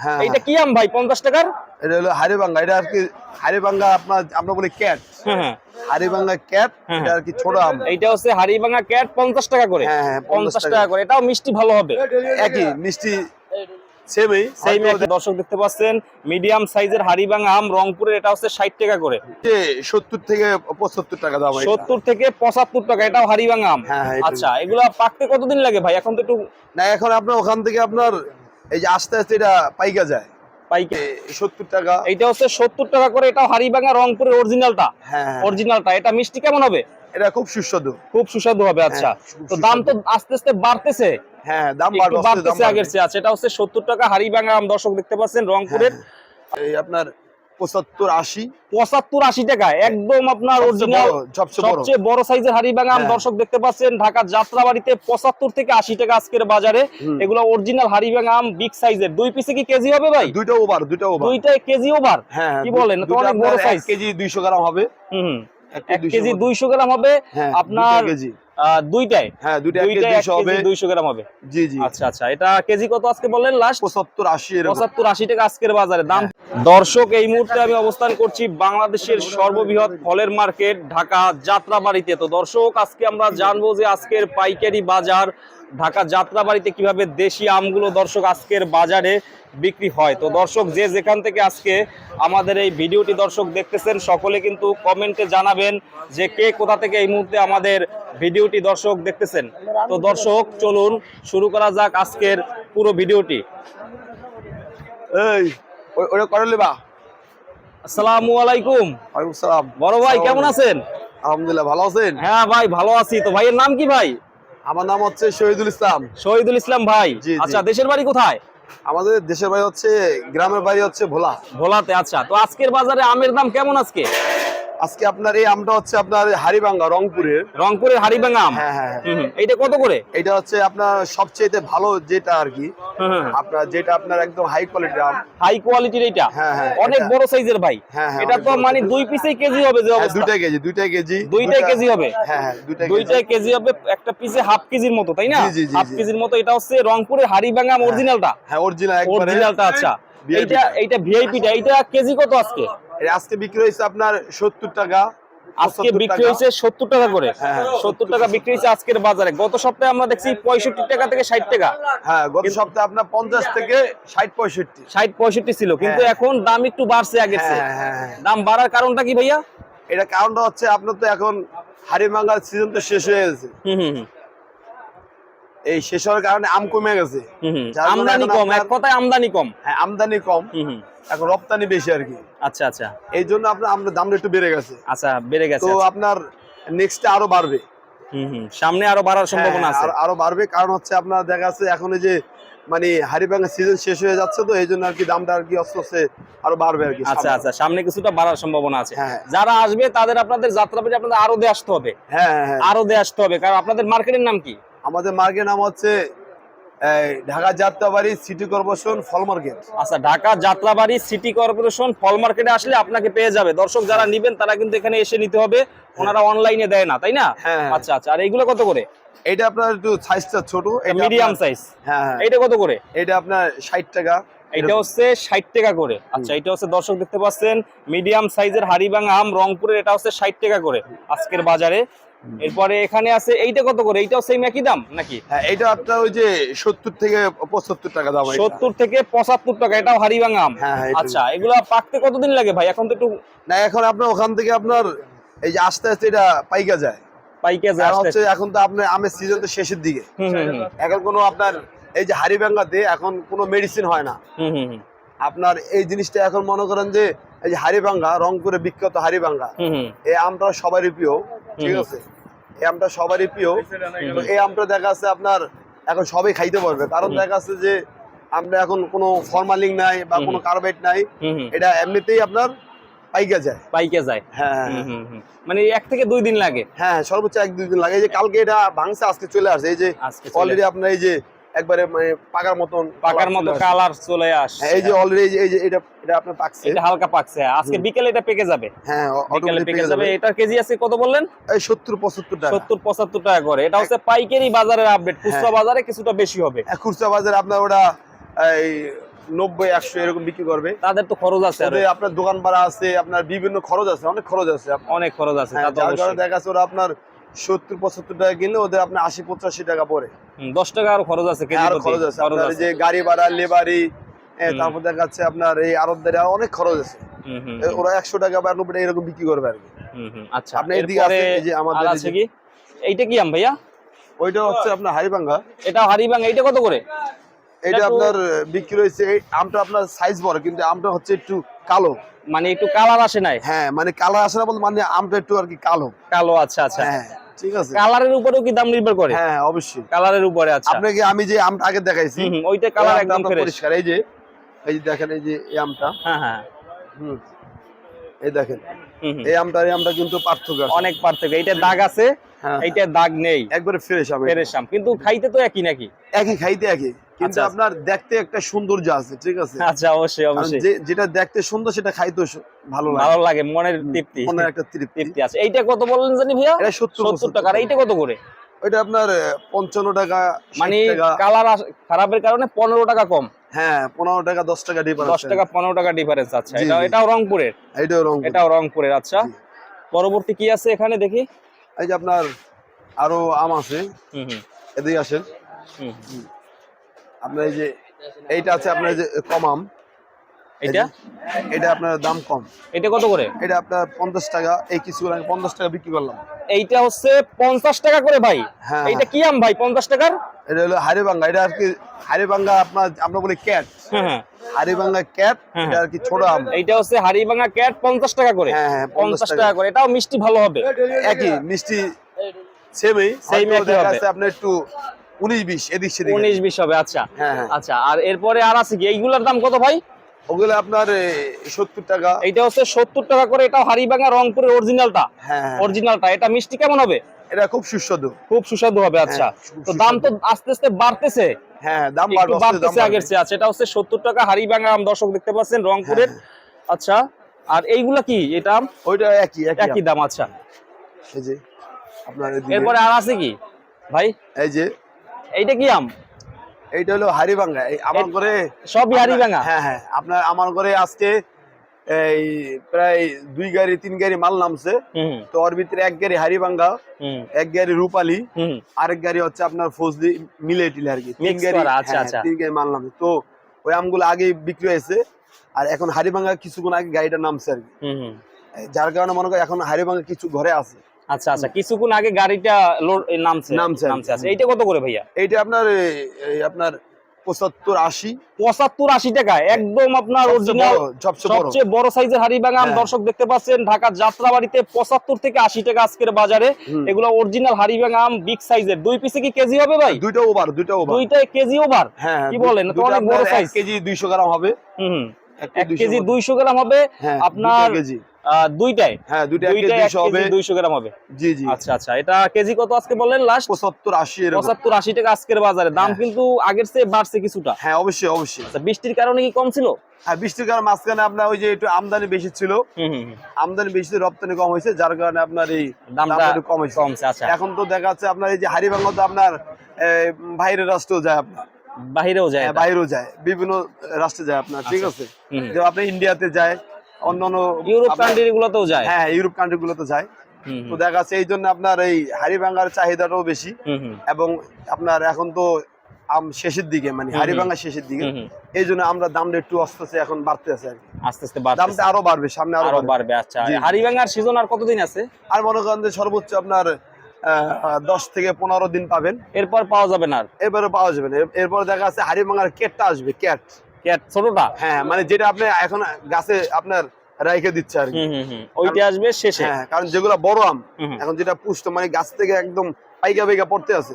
হ্যাঁ, এইটা কি আম ভাই পঞ্চাশ টাকার? এটা হলো হারিবাঙ্গা এটা আর কি হারিবাঙ্গা আপনার আমরা বলি ক্যাট। হ্যাঁ হ্যাঁ। হারিবাঙ্গা ক্যাট হ্যাঁ, এটা আর কি ছোট আম। এইটা হচ্ছে হাড়িভাঙা ক্যাট পঞ্চাশ টাকা করে। হ্যাঁ, হ্যাঁ, পঞ্চাশ টাকা। টাকা করে। এটাও মিষ্টি ভালো হবে। একই মিষ্টি সেমই সেই দর্শক দেখতে পাচ্ছেন মিডিয়াম সাইজের হাড়িভাঙা আম রংপুরের এটা হচ্ছে ষাট টাকা করে। সত্তর থেকে পঁচাত্তর টাকা দাম সত্তর থেকে পঁচাত্তর টাকা এটাও হাড়িভাঙা আম। হ্যাঁ, হ্যাঁ, এটা- আচ্ছা এগুলা পাকতে কতদিন লাগে ভাই? এখন তো একটু না এখন আপনার ওখান থেকে আপনার এই যে আস্তে আস্তে এটা পাইকা যায়। পাইকে। সত্তর টাকা। এইটা হচ্ছে সত্তর টাকা করে এটাও হাড়িভাঙা রংপুরের অরিজিনালটা হ্যাঁ হ্যাঁ। অরিজিনালটা এটা মিষ্টি কেমন হবে? এটা খুব সুস্বাদু। খুব সুস্বাদু হবে আচ্ছা। হ্যাঁ, তো দাম তো আস্তে আস্তে বাড়তেছে। হ্যাঁ দাম বাড়তেছে আগের চেয়ে। আচ্ছা এটা হচ্ছে সত্তর টাকা হাড়িভাঙা আম দর্শক দেখতে পাচ্ছেন রংপুরের। হ্যাঁ, এই আপনার পঁচাত্তর আশি। পঁচাত্তর আশি টাকা একদম আপনার সবচেয়ে অরিজিনাল বড়, সবচেয়ে বড়। সাইজের হ্যাঁ। দর্শক দেখতে পাচ্ছেন ঢাকার যাত্রাবাড়িতে পঁচাত্তর থেকে আশি টাকা আজকের বাজারে। এগুলো অরিজিনাল বিগ সাইজের দুই পিসে কি কেজি হবে ভাই? দুইটা ওভার দুইটা ওভার দুইটাই কেজি ওভার হ্যাঁ কি বলেন? তো অনেক বড় size। কেজি দুইশো গ্রাম হবে। হুম এক এক 200 কেজি দুইশো গ্রাম হবে। হ্যাঁ আপনার দুইটাই হ্যাঁ দুইটা হবে। গ্রাম হবে। জি জি। আচ্ছা আচ্ছা। এটা কেজি কত আজকে বললেন লাস্ট পঁচাত্তর আশি এরকম। পঁচাত্তর আশি টাকা আজকের বাজারে। দাম দর্শক, এই মুহূর্তে আমি অবস্থান করছি বাংলাদেশের সর্ববৃহৎ ফলের মার্কেট, ঢাকা যাত্রাবাড়িতে। তো দর্শক, আজকে আমরা জানব যে আজকের পাইকারি বাজার ঢাকা যাত্রাবাড়িতে কীভাবে দেশি আমগুলো দর্শক আজকের বাজারে বিক্রি হয়। তো দর্শক, যে যেখান থেকে আজকে আমাদের এই ভিডিওটি দর্শক দেখতেছেন, সকলে কিন্তু কমেন্টে জানাবেন যে কে কোথা থেকে এই মুহূর্তে আমাদের ভিডিওটি দর্শক দেখতেছেন। তো দর্শক, চলুন শুরু করা যাক আজকের পুরো ভিডিওটি। এই ওটা করে লিবা। আসসালামু আলাইকুম। ওয়ালাইকুম সালাম। বড় ভাই কেমন আছেন? আলহামদুলিল্লাহ ভালো আছেন? হ্যাঁ ভাই ভালো আছি। তো ভাইয়ের নাম কি ভাই? আমার নাম হচ্ছে শহীদুল ইসলাম। শহীদুল ইসলাম ভাই। আচ্ছা দেশের বাড়ি কোথায়? আমাদের দেশের বাড়ি হচ্ছে গ্রামের বাড়ি হচ্ছে ভোলা। ভোলাতে আচ্ছা। তো আজকের বাজারে আমের দাম কেমন আজকে? আজকে আপনার এই আমটা হচ্ছে আপনার হারিবাঙ্গা রংপুরের। রংপুরের হাড়িভাঙা আম? হ্যাঁ হ্যাঁ হুম। এইটা কত করে? এটা হচ্ছে আপনার সবচেয়ে ভালো যেটা আর কি আপনার যেটা আপনার একদম হাই কোয়ালিটির আম। হাই কোয়ালিটির এইটা? হ্যাঁ, হ্যাঁ, অনেক বড় সাইজের ভাই। হ্যাঁ, হ্যাঁ, এটা তো মানে দুই পিসেই কেজি হবে যে হ্যাঁ, অবস্থা। দুইটাই কেজি দুইটাই কেজি। দুইটা- কেজি হবে? হ্যাঁ হ্যাঁ দুইটাই কেজি কেজি হবে একটা পিসে হাফ কেজির মতো তাই না? হাফ কেজির মতো এটা হচ্ছে রংপুরের হাড়িভাঙা আম অরিজিনালটা হ্যাঁ অরিজিনাল একবারে। অরিজিনালটা আচ্ছা। এইটা এইটা ভিআইপিটা এইটা কেজি কত আজকে? এটা আজকে বিক্রি হয়েছে আপনার সত্তর টাকা আজকে বিক্রি হয়েছে সত্তর টাকা করে। হ্যাঁ, হ্যাঁ, সত্তর টাকা বিক্রি হয়েছে আজকের বাজারে। গত সপ্তাহে আমরা দেখছি পঁয়ষট্টি টাকা থেকে ষাট টাকা। হ্যাঁ গত সপ্তাহে আপনার পঞ্চাশ থেকে ষাট পঁয়ষট্টি। ষাট পঁয়ষট্টি ছিল। কিন্তু হ্যাঁ। এখন দাম একটু বাড়ছে চেয়ে। হ্যাঁ হ্যাঁ দাম বাড়ার কারণটা কি ভাইয়া? এটা কারণটা হচ্ছে আপনার তো এখন হাড়িমাঙ্গার সিজন তো শেষ হয়ে গেছে। হুম হুম, এই শেষ হওয়ার কারণে আম কমে গেছে। আমদানি কম এক কথায় আমদানি কম। হ্যাঁ আমদানি কম। এখন রপ্তানি বেশি আর কি। আচ্ছা আচ্ছা। এই জন্য আপনার আমরা দামটা একটু বেড়ে গেছে। আচ্ছা বেড়ে গেছে তো আচ্ছা। আপনার নেক্সটে আরও বাড়বে। সামনে আরও বাড়ার সম্ভাবনা হ্যাঁ, আছে। আরো- বাড়বে। কারণ হচ্ছে আপনার দেখা যাচ্ছে এখন যে মানে হাড়িভাঙ্গা সিজন শেষ হয়ে যাচ্ছে তো এই জন্য আর কি দামটা আর কি আস্তে আস্তে আরও বাড়বে আর কি আচ্ছা আচ্ছা। সামনে কিছুটা বাড়ার সম্ভাবনা আছে। হ্যাঁ। যারা আসবে তাদের আপনাদের যাত্রাবাড়ি আপনাদের আরও দিয়ে আসতে হবে। হ্যাঁ হ্যাঁ হ্যাঁ। আরও দিয়ে আসতে হবে। কারণ আপনাদের মার্কেটের নাম কি? আমাদের মার্কেট নাম হচ্ছে ঢাকা যাত্রাবাড়ি সিটি কর্পোরেশন ফল মার্কেট। আচ্ছা ঢাকা যাত্রাবাড়ি সিটি কর্পোরেশন ফল মার্কেটে আসলে আপনাকে পেয়ে যাবে। দর্শক যারা নিবেন তারা কিন্তু এখানে এসে নিতে হবে। ওনারা অনলাইনে দেয় না তাই না? হ্যাঁ। আচ্ছা আচ্ছা আর এইগুলো কত করে? এটা আপনার একটু সাইজটা ছোট মিডিয়াম সাইজ হ্যাঁ হ্যাঁ। এইটা কত করে? এটা আপনার ষাট টাকা। এটা হচ্ছে ষাট টাকা করে। আচ্ছা এটা হচ্ছে দর্শক দেখতে পাচ্ছেন মিডিয়াম সাইজের হাড়িভাঙা আম রংপুরের এটা হচ্ছে ষাট টাকা করে। আজকের বাজারে এরপরে এখানে আছে এইটা কত করে? এইটাও সেম একই দাম নাকি? হ্যাঁ এটা আপনার ওই যে সত্তর থেকে পঁচাত্তর টাকা দাম এটা। সত্তর থেকে পঁচাত্তর টাকা এটাও হাড়িভাঙা আম হ্যাঁ, হ্যাঁ, আচ্ছা এগুলা পাকতে কতদিন লাগে ভাই? এখন তো একটু না এখন আপনার ওখান থেকে আপনার এই যে আস্তে আস্তে এটা পাইকা যায়। পাইকে যায় হচ্ছে এখন তো আপনার আমের সিজন তো শেষের দিকে। এখন কোনো আপনার এই যে এখন কোনো মেডিসিন হয় না। আপনার এই জিনিসটা এখন মনে করেন যে এই যে হাড়িভাঙ্গা রংপুরে বিখ্যাত হাড়িভাঙ্গা হুম। এই আমটা সবারই প্রিয়। ঠিক আছে? এই আমটা সবারই প্রিয়। তো এই আমটা দেখা আছে আপনার এখন সবাই খাইতে পারবে। কারণ দেখা আছে যে আমরা এখন কোনো ফরমালিং নাই বা কোনো কার্বেট নাই। এটা এমনিতেই আপনার পাইকা যায়। পাইকে যায়। হ্যাঁ হুম হুম। মানে এক থেকে দুই দিন লাগে। হ্যাঁ সর্বোচ্চ এক দুই দিন লাগে। এই যে কালকে এটা ভাঙছে আজকে চলে আসে এই যে অলরেডি আপনার এই যে একবারে মানে পাকার মতন পাকার মতো কালার চলে এই যে অলরেডি এই যে এটা এটা আপনার পাকছে। এটা হালকা পাকছে। আজকে বিকেলে এটা পেকে যাবে। হ্যাঁ বিকেলে পেকে যাবে। এটা কেজি আছে কত বললেন? এই সত্তর পঁচাত্তর টাকা। সত্তর পঁচাত্তর টাকা করে। এটা হচ্ছে পাইকারি বাজারের আপডেট খুচরা হ্যাঁ। বাজারে কিছুটা বেশি হবে। খুচরা বাজারে আপনার ওটা এই নব্বই একশো এরকম বিক্রি করবে। তাদের তো খরচ আছে আপনার দোকান ভাড়া আছে আপনার বিভিন্ন খরচ আছে অনেক খরচ আছে। অনেক খরচ আছে হ্যাঁ, যার কারণে দেখা যাচ্ছে ওরা আপনার সত্তর পঁচাত্তর টাকা কিনলে ওদের আপনার আশি পঁচাশি টাকা পরে দশ টাকা আরও খরচ আছে আরও খরচ আছে। আপনার যে গাড়ি ভাড়া লেবারি তারপর দেখা যাচ্ছে আপনার এই আরবদারি আরও অনেক খরচ আছে। হুম, হুম, এ, ওরা একশো টাকা বা নব্বই টাকা এরকম বিক্রি করবে আর কি। হুম, হুম, আচ্ছা। আপনি এদিকে আছে, যে আমাদের আছে কি? এইটা কি আম ভাইয়া? ওইটা হচ্ছে আপনার হারিবাঙ্গা এটা হারিবাং এইটা কত করে? এটা আপনার বিক্রি হয়েছে এই আমটা আপনার সাইজ বড় কিন্তু আমটা হচ্ছে একটু কালো। মানে একটু কালার আসে নাই? হ্যাঁ মানে কালো আসে না বলতে মানে আমটা একটু আর কি কালো। কালো আচ্ছা আচ্ছা। হ্যাঁ। ঠিক আছে? কালারের উপরেও কি দাম নির্ভর করে? হ্যাঁ অবশ্যই। কালারের উপরে আছে আপনাকে আমি যে আমটা আগে দেখাইছি ওইটা কালার একদম পরিষ্কার। এই যে এই যে দেখেন এই যে এই আমটা। হ্যাঁ হ্যাঁ। হুম এই দেখেন। এই আমটা এই আমটা কিন্তু পার্থক্য আছে। অনেক পার্থক্য। এইটা দাগ আছে হ্যাঁ এইটা দাগ নেই। একবারে ফ্রেশ আম ফ্রেশ আম। কিন্তু খাইতে তো একই নাকি? একই খাইতে একই। কিন্তু আচ্ছা। আপনার দেখতে একটা সৌন্দর্য আছে ঠিক আছে? আচ্ছা অবশ্যই অবশ্যই। যেটা দেখতে সুন্দর সেটা খাইতে ভালো লাগে। ভালো লাগে মনের তৃপ্তি। মনের একটা তৃপ্তি। আছে। এইটা কত বললেন জানি ভাইয়া? এটা সত্তর সত্তর টাকা। আর এইটা কত করে? ওইটা আপনার পঞ্চান্ন টাকা মানে কালার খারাপের কারণে পনেরো টাকা কম। হ্যাঁ পনেরো টাকা দশ টাকা ডিফারেন্স দশ টাকা পনেরো টাকা ডিফারেন্স আচ্ছা। এটা এটাও রংপুরের? এইটাও রং এটাও রংপুরের আচ্ছা। পরবর্তী কি আছে এখানে দেখি? এই যে আপনার আরও আম আছে। হুম হুম। এদিকে আসেন। হুম। আপনার এই যে এইটা আছে আপনার যে কম আম। এই এটা এটা আপনার দাম কম। এটা কত করে? এটা আপনার পঞ্চাশ টাকা এই কিছু আগে পঞ্চাশ টাকা বিক্রি করলাম। এইটা হচ্ছে পঞ্চাশ টাকা করে ভাই। হ্যাঁ এইটা কি আম ভাই পঞ্চাশ টাকার? এটা হলো এটা আর কি হাড়িবাঙ্গা আপনার আমরা বলি ক্যাট। হ্যাঁ হ্যাঁ। ক্যাট হ্যাঁ, এটা আর কি ছোট আম। এইটা হচ্ছে ক্যাট পঞ্চাশ টাকা করে। হ্যাঁ হ্যাঁ পঞ্চাশ টাকা। করে। এটাও মিষ্টি ভালো হবে। একই মিষ্টি সেমই Same একই হবে। যাচ্ছে একটু উনিশ বিশ এদিক সেদিক। উনিশ বিশ হবে আচ্ছা। হ্যাঁ হ্যাঁ। আচ্ছা আর এরপরে আর আছে কি? এইগুলোর দাম কত ভাই? ওগুলো আপনার সত্তর টাকা। এইটা হচ্ছে সত্তর টাকা করে রংপুরের অরিজিনালটা হ্যাঁ। অরিজিনালটা এটা মিষ্টি কেমন হবে? এটা খুব সুস্বাদু। খুব সুস্বাদু হবে আচ্ছা। তো দাম তো আস্তে আস্তে বাড়তেছে। হ্যাঁ দাম আগের চেয়ে। আচ্ছা এটা হচ্ছে সত্তর টাকা হাড়িভাঙা আম দর্শক দেখতে পাচ্ছেন রংপুরের। আচ্ছা আর এইগুলা কি? এটা ওইটা একই একই একই দাম আচ্ছা। এই যে আপনার এরপরে আর আছে কি? ভাই? এই যে এইটা কি আম? এইটা হলো হাড়িভাঙ্গা। এই আমার ঘরে সবই হাড়িভাঙা হ্যাঁ হ্যাঁ। আপনার আমার ঘরে আজকে এই প্রায় দুই গাড়ি তিন গাড়ি মাল নামছে। তো ওর ভিতরে এক গাড়ি হাড়িভাঙ্গা হুম। এক গাড়ি রূপালী আরেক গাড়ি হচ্ছে আপনার ফজলি মিলে টিলে আর কি। তিন গাড়ি আচ্ছা, হ্যাঁ, আচ্ছা। তিন গাড়ি মাল নামছে। তো ওই আমগুলো আগে বিক্রি হয়েছে। আর এখন হাড়িভাঙ্গা কিছুক্ষণ আগে গাড়িটা নামছে আর কি। যার কারণে মনে করি এখন হাড়িভাঙ্গা কিছু ঘরে আছে। আচ্ছা আচ্ছা কিছুক্ষণ আগে গাড়িটা নামছে নামছে। নামছে আচ্ছা এইটা কত করে ভাইয়া? এইটা আপনার আপনার পঁচাত্তর আশি। পঁচাত্তর আশি টাকা একদম আপনার অরিজিনাল সবচেয়ে বড়। সাইজের হাড়িভাঙা আম হ্যাঁ। দর্শক দেখতে পাচ্ছেন ঢাকা যাত্রাবাড়িতে পঁচাত্তর থেকে আশি টাকা আজকের বাজারে। এগুলো অরিজিনাল হাড়িভাঙা আম বিগ সাইজের দুই পিসে কি কেজি হবে ভাই? দুইটা ওভার দুইটা ওভার। দুইটাই কেজি ওভার? হ্যাঁ কি বলেন? তো অনেক বড় size। কেজি দুইশো গ্রাম হবে। হুম এক কেজি দুইশো গ্রাম। হবে। হ্যাঁ আপনার দুইটা দুইটাই। হ্যাঁ দুইটা এক কেজি দুইটাই হবে কেজি দুইশো গ্রাম হবে। জি জি। আচ্ছা আচ্ছা এটা কেজি কত আজকে বললেন লাস্ট পঁচাত্তর আশি এরকম। পঁচাত্তর আশি টাকা আজকের বাজারে। দাম হ্যাঁ। কিন্তু আগের চেয়ে বাড়ছে কিছুটা। হ্যাঁ অবশ্যই অবশ্যই। আচ্ছা বৃষ্টির কারণে কি কম ছিল? হ্যাঁ বৃষ্টির কারণে মাঝখানে আপনার ওই যে একটু আমদানি বেশি ছিল। আমদানি বেশি রপ্তানি কম হয়েছে যার কারণে আপনার এই দামটা একটু কম হয়েছে। কমছে আচ্ছা। এখন তো দেখা যাচ্ছে আপনার এই যে হাড়িভাঙ্গা তো আপনার বাইরের রাষ্ট্রেও যায় আপনার। বাইরেও যায় হ্যাঁ, বাইরেও যায় বিভিন্ন রাষ্ট্রে যায় আপনার ঠিক আছে? হুম। আপনি ইন্ডিয়াতে যায় অন্য অন্য ইউরোপ কান্ট্রি গুলোতেও যায়। হ্যাঁ ইউরোপ কান্ট্রি গুলোতে যায় তো দেখা যাচ্ছে এই জন্য আপনার এই হাড়িভাঙ্গার চাহিদাটাও বেশি। এবং আপনার এখন তো আম শেষের দিকে মানে হুম, হাড়িভাঙ্গা শেষের দিকে। এই জন্য আমরা দামটা একটু আস্তে আস্তে এখন বাড়তে আছে আর আস্তে আস্তে দামটা আরও বাড়বে সামনে আরও বাড়বে। আচ্ছা। জি। হাড়িভাঙার সিজন আর কতদিন আছে? আর মনে করেন যে সর্বোচ্চ আপনার দশ থেকে পনেরো দিন পাবেন। এরপর পাওয়া যাবে না এরপরে পাওয়া যাবে না। এর- এরপর দেখা যাচ্ছে হাড়িভাঙ্গার কেটটা আসবে ক্যাট ক্যাট ছোটটা? হ্যাঁ মানে যেটা আপনি এখন গাছে আপনার রাইখে দিচ্ছে আর কি। ওইটা আসবে শেষে। হ্যাঁ কারণ যেগুলো বড় আম এখন যেটা পুষ্ট মানে গাছ থেকে একদম পাইকা পাইকা পড়তে আছে।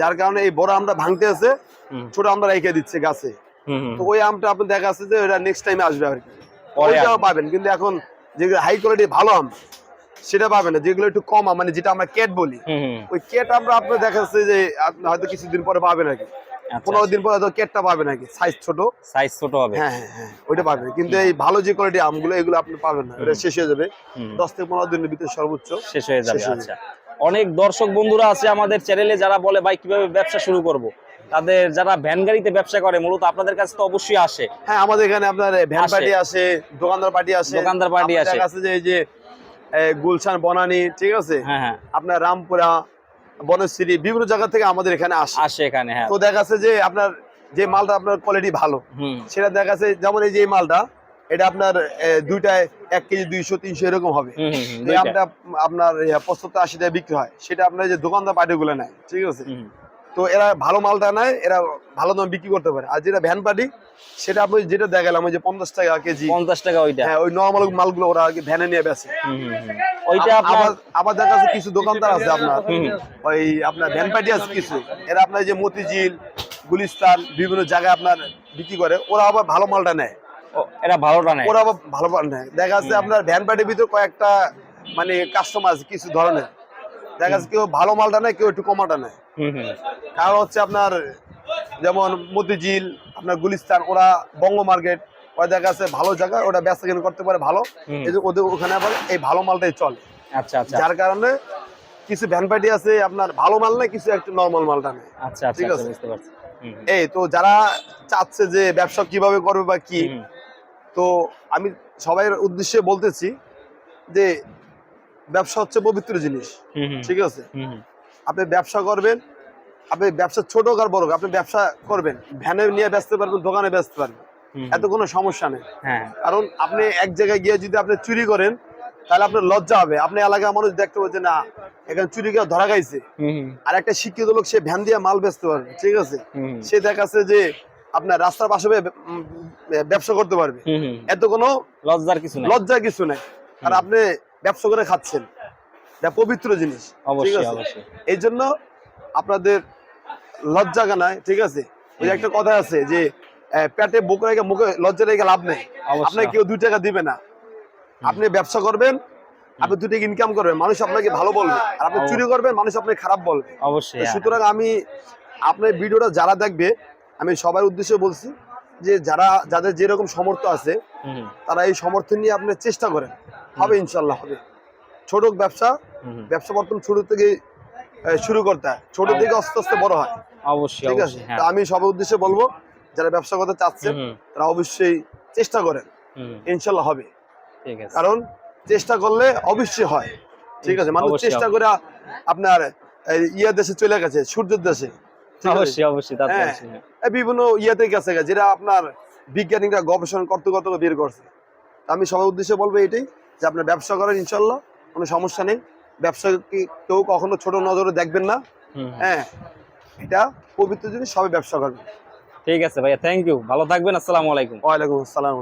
যার কারণে এই বড় আমটা ভাঙতে আছে ছোট আমরা রেখে দিচ্ছে গাছে। তো ওই আমটা আপনি দেখা যাচ্ছে যে ওটা নেক্সট টাইমে আসবে আর কি। ওইটাও পাবেন কিন্তু এখন যেগুলো হাই কোয়ালিটি ভালো আম সেটা পাবেন না। যেগুলো একটু কম আম মানে যেটা আমরা ক্যাট বলি ওই ক্যাট আমরা আপনার দেখা যাচ্ছে যে হয়তো কিছুদিন পরে পাবেন আর কি। পনেরো দিন পরে হয়তো ক্যাটটা পাবেন আর সাইজ ছোট? সাইজ ছোট হবে। হ্যাঁ হ্যাঁ হ্যাঁ ওইটা পাবেন। কিন্তু এই ভালো যে কোয়ালিটি আমগুলো এগুলো আপনি পাবেন না। এটা শেষ হয়ে যাবে। দশ থেকে পনেরো দিনের ভিতরে সর্বোচ্চ শেষ হয়ে যাবে আচ্ছা। অনেক দর্শক বন্ধুরা আছে আমাদের চ্যানেলে যারা বলে ভাই কীভাবে ব্যবসা শুরু করব? তাদের যারা ভ্যান গাড়িতে ব্যবসা করে মূলত আপনাদের কাছে তো অবশ্যই আসে। হ্যাঁ আমাদের এখানে আপনার ভ্যান পার্টি আসে। দোকানদার পার্টি আসে। দোকানদার পার্টি আসে। যে এই যে গুলশান বনানি ঠিক আছে? হ্যাঁ হ্যাঁ। আপনার রামপুরা বনশ্রী বিভিন্ন জায়গা থেকে আমাদের এখানে আসে। আসে এখানে হ্যাঁ। তো দেখা যাচ্ছে যে আপনার যে মালটা আপনার কোয়ালিটি ভালো সেটা দেখা যাচ্ছে যেমন এই যে মালটা এটা আপনার দুইটায় এক কেজি দুইশো তিনশো এরকম হবে। আপনার পঁচাত্তর আশি টাকা বিক্রি হয় সেটা আপনার যে দোকানদার পার্টিগুলো নেয় ঠিক আছে? তো এরা ভালো মালটা নেয় এরা ভালো দাম বিক্রি করতে পারে। আর যেটা ভ্যান পার্টি সেটা আপনি যেটা দেখালাম ওই যে পঞ্চাশ টাকা কেজি। পঞ্চাশ টাকা ওইটা। হ্যাঁ ওই নর্মাল মালগুলো ওরা ভ্যানে নিয়ে বেছে। ওইটা আপনার আবার আবার দেখা যাচ্ছে কিছু দোকানদার আছে আপনার। ওই আপনার ভ্যান পার্টি আছে কিছু। এরা আপনার যে মতিঝিল গুলিস্তান বিভিন্ন জায়গায় আপনার বিক্রি করে। ওরা আবার ভালো মালটা নেয়। এরা ভালোটা নেয়। ওরা আবার ভালো মাল নেয়। দেখা যাচ্ছে আপনার ভ্যান পার্টির ভিতরে কয়েকটা মানে কাস্টমার আছে কিছু ধরনের। দেখা যাচ্ছে কেউ ভালো মালটা নেয় কেউ একটু কমাটা নেয়। কারণ হচ্ছে আপনার যেমন মতিঝিল আপনার গুলিস্তান ওরা বঙ্গ মার্কেট ওরা জায়গা আছে ভালো জায়গা ওটা ব্যবসা কেন করতে পারে ভালো। এই যে ওদের ওখানে আবার এই ভালো মালটাই চলে। আচ্ছা আচ্ছা। যার কারণে কিছু ভ্যান পার্টি আছে আপনার ভালো মাল নেই কিছু একটু নর্মাল মালটা নেই আচ্ছা ঠিক আচ্ছা, আছে। বুঝতে পারছি। এই তো যারা চাচ্ছে যে ব্যবসা কীভাবে করবে বা কি তো আমি সবাই উদ্দেশ্যে বলতেছি যে ব্যবসা হচ্ছে পবিত্র জিনিস ঠিক আছে? আপনি ব্যবসা করবেন আপনি ব্যবসা ছোট হোক আর বড় হোক, আপনি ব্যবসা করবেন। ভ্যানে নিয়ে ব্যস্ত পারবেন দোকানে ব্যস্ত পারবেন। এত কোনো সমস্যা নেই। হ্যাঁ। কারণ আপনি এক জায়গায় গিয়ে যদি আপনি চুরি করেন তাহলে আপনার লজ্জা হবে। আপনি এলাকার মানুষ দেখতে পাচ্ছে না এখানে চুরি কেউ ধরা হুম, আর একটা শিক্ষিত লোক সে ভ্যান দিয়ে মাল বেচতে পারবে ঠিক আছে? সে দেখাচ্ছে যে আপনার রাস্তার পাশে ব্যবসা করতে পারবে। এত কোনো লজ্জার কিছু নাই। লজ্জা কিছু নাই। আর আপনি ব্যবসা করে খাচ্ছেন। এটা পবিত্র জিনিস ঠিক আছে? এই জন্য আপনাদের লজ্জা কানায় ঠিক আছে? ওই একটা কথা আছে যে পেটে বুক রেখে মুখে লজ্জা রেখে লাভ নেই। আপনাকে কেউ দুই টাকা দিবে না। আপনি ব্যবসা করবেন আপনি দুই টাকা ইনকাম করবেন মানুষ আপনাকে ভালো বলবে। আর আপনি চুরি করবেন মানুষ আপনাকে খারাপ বলবে। অবশ্যই হ্যাঁ। সুতরাং আমি আপনার ভিডিওটা যারা দেখবে আমি সবার উদ্দেশ্যে বলছি যে যারা যাদের যেরকম সামর্থ্য আছে তারা এই সমর্থন নিয়ে আপনি চেষ্টা করেন। হবে ইনশাল্লাহ হবে। ছোট ব্যবসা। ব্যবসা প্রথম ছোট থেকে শুরু করতে হয়। ছোট থেকে আস্তে আস্তে বড় হয়। অবশ্যই ঠিক আছে? হ্যাঁ। আমি সবার উদ্দেশ্যে বলব যারা ব্যবসা করতে চাচ্ছেন তারা অবশ্যই চেষ্টা করেন। ইনশাল্লাহ হবে। কারণ চেষ্টা করলে অবশ্যই হয়। ঠিক আছে? মানুষ চেষ্টা করে আপনার ইয়া দেশে চলে গেছে সূর্যের দেশে। হ্যাঁ। বিভিন্ন ইয়াতে গেছে যেটা আপনার বিজ্ঞানীরা গবেষণা করতে করতে বের করছে। আমি সবার উদ্দেশ্যে বলব এটাই যে আপনার ব্যবসা করেন ইনশাল্লাহ কোনো সমস্যা নেই। ব্যবসাকে কেউ কখনো ছোট নজরে দেখবেন না। হ্যাঁ এটা পবিত্র জিনিস সবাই ব্যবসা করবে। ঠিক আছে ভাইয়া থ্যাংক ইউ ভালো থাকবেন আসসালামু আলাইকুম। ওয়ালাইকুম আসসালাম।